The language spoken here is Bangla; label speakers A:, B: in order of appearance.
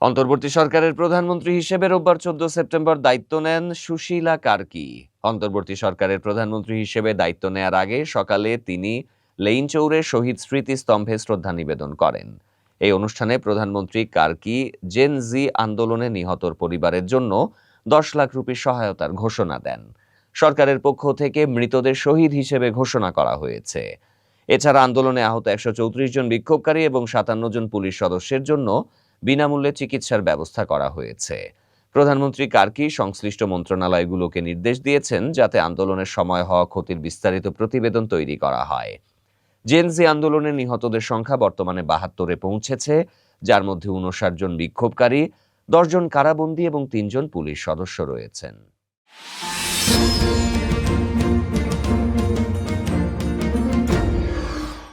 A: অন্তর্বর্তী সরকারের প্রধানমন্ত্রী হিসেবে রোববার চোদ্দ সেপ্টেম্বর দায়িত্ব নেন সুশীলা কার্কি। অন্তর্বর্তী সরকারের প্রধানমন্ত্রী হিসেবে দায়িত্ব নেয়ার আগে সকালে তিনি লেইনচৌরে শহীদ স্মৃতিস্তম্ভে শ্রদ্ধা নিবেদন করেন। এই অনুষ্ঠানে প্রধানমন্ত্রী কার্কি জেন জি আন্দোলনে নিহতর পরিবারের জন্য দশ লাখ রুপি সহায়তার ঘোষণা দেন। সরকারের পক্ষ থেকে মৃতদের শহীদ হিসেবে ঘোষণা করা হয়েছে। এছাড়া আন্দোলনে আহত একশো চৌত্রিশ জন বিক্ষোভকারী এবং সাতান্ন জন পুলিশ সদস্যের জন্য বিনামূল্যে চিকিৎসার ব্যবস্থা করা হয়েছে। প্রধানমন্ত্রী কার্কি সংশ্লিষ্ট মন্ত্রণালয়গুলোকে নির্দেশ দিয়েছেন যাতে আন্দোলনের সময় হওয়া ক্ষতির বিস্তারিত প্রতিবেদন তৈরি করা হয়। জেনজি আন্দোলনে নিহতদের সংখ্যা বর্তমানে বাহাত্তরে পৌঁছেছে, যার মধ্যে উনষাট জন বিক্ষোভকারী দশজন কারাবন্দী এবং তিনজন পুলিশ সদস্য রয়েছেন।